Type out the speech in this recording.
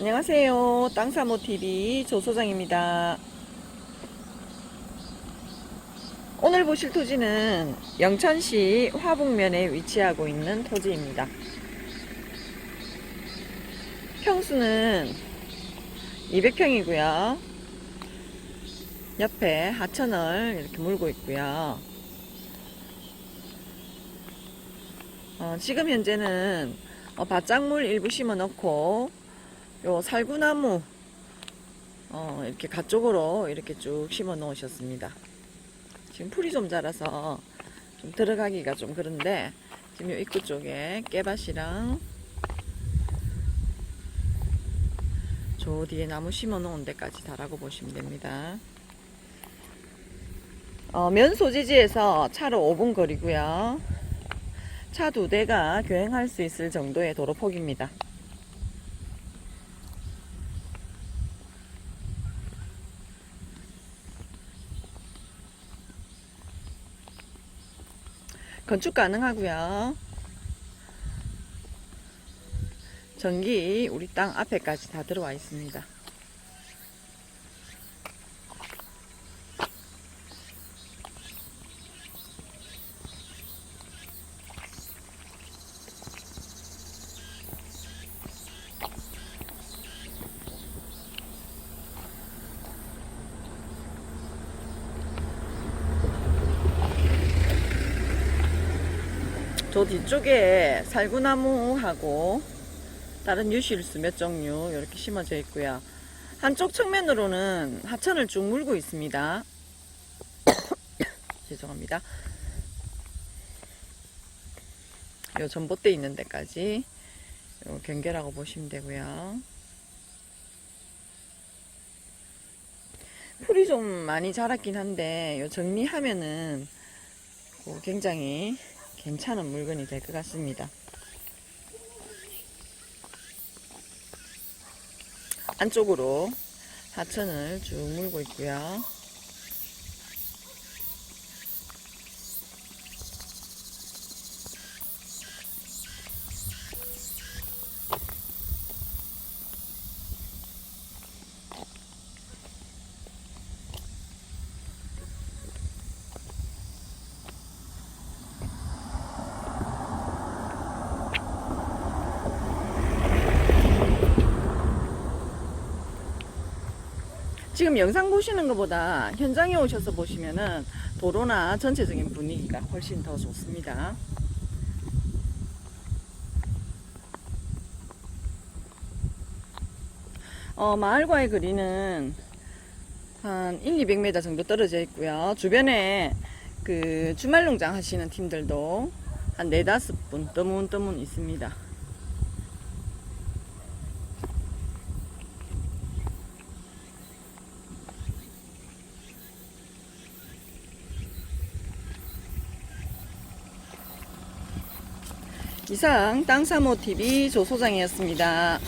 안녕하세요. 땅사모TV 조소장입니다. 오늘 보실 토지는 영천시 화북면에 위치하고 있는 토지입니다. 평수는 200평이고요. 옆에 하천을 이렇게 물고 있고요. 어, 지금 현재는 어, 밭작물 일부 심어 넣고 요 살구나무 어, 이렇게 가쪽으로 이렇게 쭉 심어 놓으셨습니다. 지금 풀이 좀 자라서 좀 들어가기가 좀 그런데 지금 요 입구 쪽에 깨밭이랑 저 뒤에 나무 심어 놓은 데까지 다라고 보시면 됩니다. 어, 면 소지지에서 차로 5분 거리고요. 차 두 대가 교행할 수 있을 정도의 도로 폭입니다. 건축 가능하고요. 전기 우리 땅 앞에까지 다 들어와 있습니다. 저 뒤쪽에 살구나무하고 다른 유실수 몇 종류 이렇게 심어져 있고요. 한쪽 측면으로는 하천을 쭉 물고 있습니다. 죄송합니다. 요 전봇대 있는 데까지 요 경계라고 보시면 되고요. 풀이 좀 많이 자랐긴 한데 요 정리하면은 어, 굉장히 괜찮은 물건이 될 것 같습니다. 안쪽으로 하천을 쭉 물고 있고요. 지금 영상 보시는 것보다 현장에 오셔서 보시면은 도로나 전체적인 분위기가 훨씬 더 좋습니다. 어, 마을과의 거리는 한 1, 200m 정도 떨어져 있고요. 주변에 그 주말 농장 하시는 팀들도 한 네다섯 분 떠문떠문 있습니다. 이상 땅사모TV 조소장이었습니다.